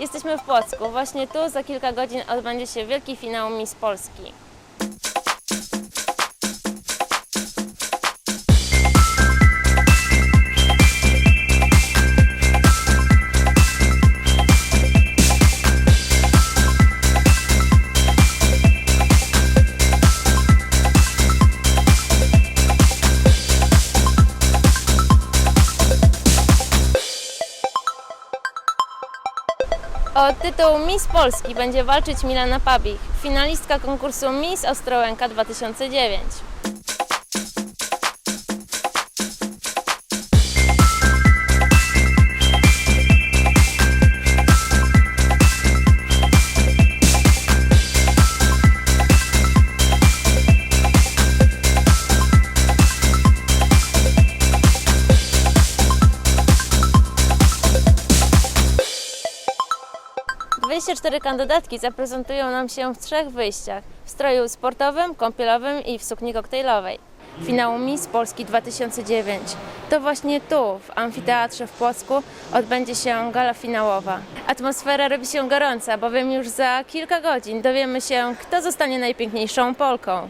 Jesteśmy w Płocku. Właśnie tu za kilka godzin odbędzie się wielki finał Miss Polski. O tytuł Miss Polski będzie walczyć Milana Pabich, finalistka konkursu Miss Ostrołęka 2009. Dwadzieścia cztery kandydatki zaprezentują nam się w trzech wyjściach: w stroju sportowym, kąpielowym i w sukni koktajlowej. Finał Miss Polski 2009. To właśnie tu, w amfiteatrze w Płocku, odbędzie się gala finałowa. Atmosfera robi się gorąca, bowiem już za kilka godzin dowiemy się, kto zostanie najpiękniejszą Polką.